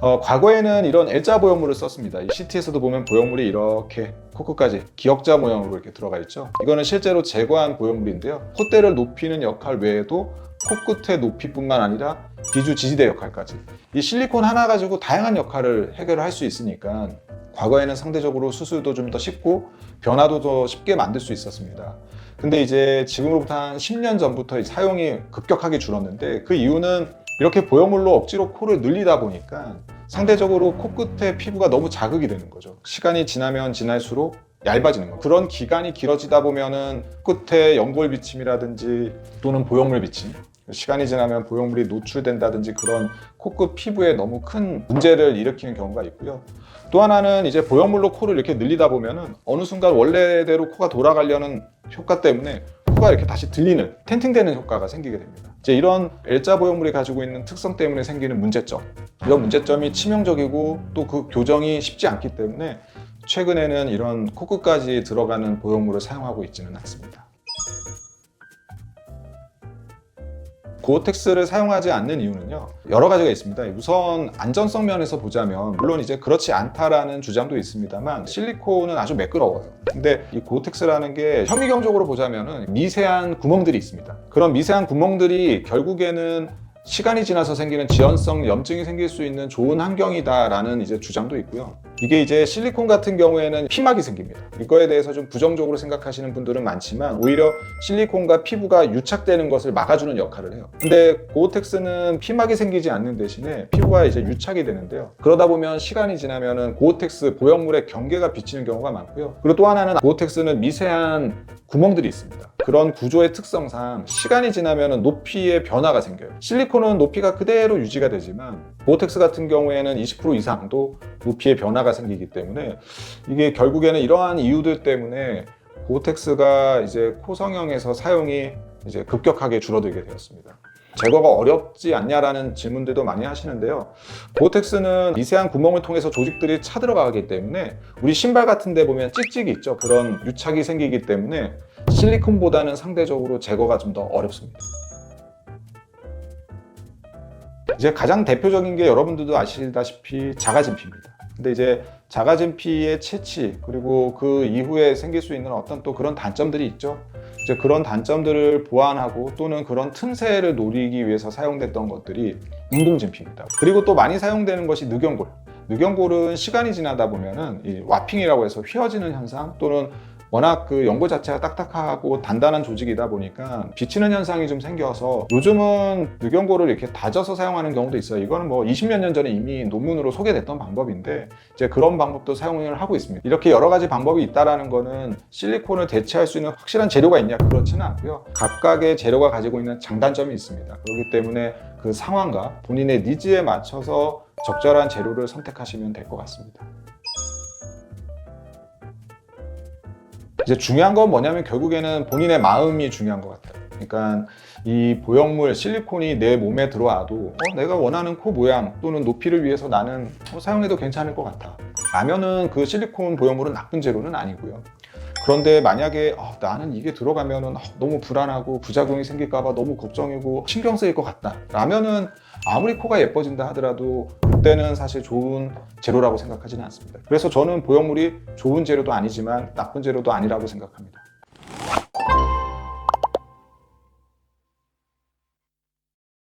어, 과거에는 이런 L자 보형물을 썼습니다. 이 CT에서도 보면 보형물이 이렇게 코끝까지 기역자 모양으로 이렇게 들어가 있죠. 이거는 실제로 제거한 보형물인데요. 콧대를 높이는 역할 외에도 코끝의 높이뿐만 아니라 비주 지지대 역할까지 이 실리콘 하나 가지고 다양한 역할을 해결할 수 있으니까 과거에는 상대적으로 수술도 좀 더 쉽고 변화도 더 쉽게 만들 수 있었습니다. 근데 이제 지금으로부터 한 10년 전부터 이 사용이 급격하게 줄었는데 그 이유는 이렇게 보형물로 억지로 코를 늘리다 보니까 상대적으로 코끝의 피부가 너무 자극이 되는 거죠. 시간이 지나면 지날수록 얇아지는 거예요. 그런 기간이 길어지다 보면은 끝에 연골 비침이라든지 또는 보형물 비침 시간이 지나면 보형물이 노출된다든지 그런 코끝 피부에 너무 큰 문제를 일으키는 경우가 있고요. 또 하나는 이제 보형물로 코를 이렇게 늘리다 보면은 어느 순간 원래대로 코가 돌아가려는 효과 때문에 코가 이렇게 다시 들리는 텐팅되는 효과가 생기게 됩니다. 이제 이런 L자 보형물이 가지고 있는 특성 때문에 생기는 문제점 이런 문제점이 치명적이고 또 그 교정이 쉽지 않기 때문에 최근에는 이런 코끝까지 들어가는 보형물을 사용하고 있지는 않습니다. 고어텍스를 사용하지 않는 이유는요 여러 가지가 있습니다. 우선 안전성 면에서 보자면 물론 이제 그렇지 않다라는 주장도 있습니다만 실리콘은 아주 매끄러워요. 근데 이 고어텍스라는 게 현미경적으로 보자면은 미세한 구멍들이 있습니다. 그런 미세한 구멍들이 결국에는 시간이 지나서 생기는 지연성 염증이 생길 수 있는 좋은 환경이다라는 이제 주장도 있고요. 이게 이제 실리콘 같은 경우에는 피막이 생깁니다. 이거에 대해서 좀 부정적으로 생각하시는 분들은 많지만 오히려 실리콘과 피부가 유착되는 것을 막아주는 역할을 해요. 근데 고어텍스는 피막이 생기지 않는 대신에 피부가 이제 유착이 되는데요. 그러다 보면 시간이 지나면은 고어텍스 보형물의 경계가 비치는 경우가 많고요. 그리고 또 하나는 고어텍스는 미세한 구멍들이 있습니다. 그런 구조의 특성상 시간이 지나면 높이의 변화가 생겨요. 실리콘은 높이가 그대로 유지가 되지만 보텍스 같은 경우에는 20% 이상도 높이의 변화가 생기기 때문에 이게 결국에는 이러한 이유들 때문에 보텍스가 이제 코성형에서 사용이 이제 급격하게 줄어들게 되었습니다. 제거가 어렵지 않냐라는 질문들도 많이 하시는데요. 보텍스는 미세한 구멍을 통해서 조직들이 차들어가기 때문에 우리 신발 같은 데 보면 찍찍이 있죠. 그런 유착이 생기기 때문에 실리콘보다는 상대적으로 제거가 좀 더 어렵습니다. 이제 가장 대표적인 게 여러분들도 아시다시피 자가진피입니다. 근데 이제 자가진피의 채취 그리고 그 이후에 생길 수 있는 어떤 또 그런 단점들이 있죠. 이제 그런 단점들을 보완하고 또는 그런 틈새를 노리기 위해서 사용됐던 것들이 운동진피입니다. 그리고 또 많이 사용되는 것이 늑연골. 늑연골은 시간이 지나다 보면은 이 와핑이라고 해서 휘어지는 현상 또는 워낙 그 연골 자체가 딱딱하고 단단한 조직이다 보니까 비치는 현상이 좀 생겨서 요즘은 늑연골을 이렇게 다져서 사용하는 경우도 있어요. 이거는 뭐 20몇 년 전에 이미 논문으로 소개됐던 방법인데 이제 그런 방법도 사용을 하고 있습니다. 이렇게 여러 가지 방법이 있다라는 거는 실리콘을 대체할 수 있는 확실한 재료가 있냐 그렇지는 않고요. 각각의 재료가 가지고 있는 장단점이 있습니다. 그렇기 때문에 그 상황과 본인의 니즈에 맞춰서 적절한 재료를 선택하시면 될 것 같습니다. 이제 중요한 건 뭐냐면 결국에는 본인의 마음이 중요한 것 같아요. 그러니까 이 보형물 실리콘이 내 몸에 들어와도 어, 내가 원하는 코 모양 또는 높이를 위해서 나는 어, 사용해도 괜찮을 것 같아. 라면은 그 실리콘 보형물은 나쁜 재료는 아니고요. 그런데 만약에 어, 나는 이게 들어가면은 어, 너무 불안하고 부작용이 생길까봐 너무 걱정이고 신경 쓰일 것 같다. 라면은 아무리 코가 예뻐진다 하더라도 그때는 사실 좋은 재료라고 생각하지는 않습니다. 그래서 저는 보형물이 좋은 재료도 아니지만 나쁜 재료도 아니라고 생각합니다.